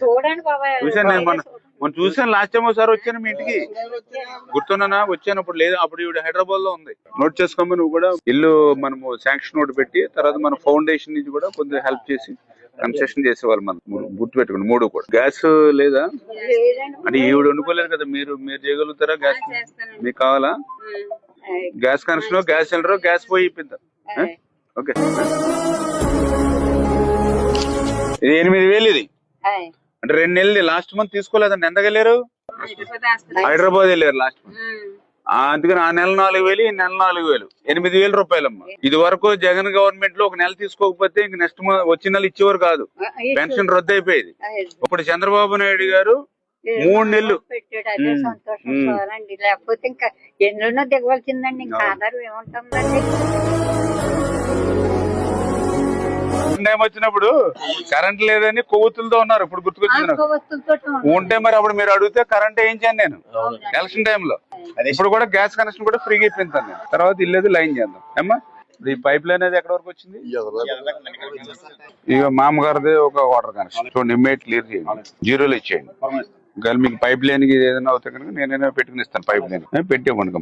చూడండి బాబాయ్ బాబాయ్ నేను మొన్న. మొన్న చూసాను లాస్ట్ టైం ఒకసారి వచ్చాను మీ ఇంటికి. గుర్తున్నానా వచ్చాను అప్పుడు లేదు అప్పుడు ఈవిడ హైదరాబాద్లో ఉంది. నోట్ చేసుకోమని నువ్వు కూడా ఇల్లు మనము శాంక్షన్ నోట్ పెట్టి తర్వాత మన ఫౌండేషన్ నుంచి కూడా కొంచెం హెల్ప్ చేసి కన్సెషన్ చేసేవాళ్ళు మనం. గుర్తు పెట్టుకోండి మూడు కూడా. గ్యాస్ లేదా? అంటే ఈవిడ వండుకోలేదు కదా మీరు మీరు చేయగలుగుతారా గ్యాస్? మీకు కావాలా? Gas connection gas cylinder gas పోయి ఇప్పిద్దాం. ఓకే. ఇది ఎనిమిది వేలు ఇది. అంటే రెండు నెలలు లాస్ట్ మంత్ తీసుకోలేదండి. ఎంత వెళ్ళారు? హైదరాబాద్ వెళ్ళారు లాస్ట్ మంత్. అందుకని ఆ నెల నాలుగు వేలు ఈ నెల నాలుగు వేలు. ఎనిమిది వేలు రూపాయలమ్మా. ఇది వరకు జగన్ గవర్నమెంట్లో ఒక నెల తీసుకోకపోతే ఇంక నెక్స్ట్ వచ్చే నెల ఇచ్చేవారు కాదు. పెన్షన్ రద్దు అయిపోయేది. ఇప్పుడు చంద్రబాబు నాయుడు గారు మూడు నెలలు. లేకపోతే ఇంకా ఎన్నెన్నో దిగవలసిందండి ఇంకా ఆధారం ఏముంటుందండి? టైం వచ్చినప్పుడు కరెంట్ లేదని కొవ్వొత్తులతో ఉన్నారు. ఇప్పుడు గుర్తుకొచ్చింది ఉంటే మరి అప్పుడు మీరు అడిగితే కరెంట్ వేయించాను నేను. ఎలక్షన్ టైంలో. ఇప్పుడు కూడా గ్యాస్ కనెక్షన్ కూడా ఫ్రీగా ఇప్పించాను నేను. తర్వాత ఇల్లేదు లైన్ చేద్దాం. ఏమ్మా? ఈ పైప్ లైన్ అనేది ఎక్కడ వరకు వచ్చింది? ఇక మామగారిదే ఒక వాటర్ కనెక్షన్. చూడండి ఇమ్మీడియట్ క్లియర్ చేయండి. జీరోలు ఇచ్చేయండి ఒకవేళ మీకు పైప్ లైన్కి ఏదైనా అవుతే కనుక నేనైనా పెట్టుకుని ఇస్తాను పైప్ లైన్. పెట్టి ఇవ్వండి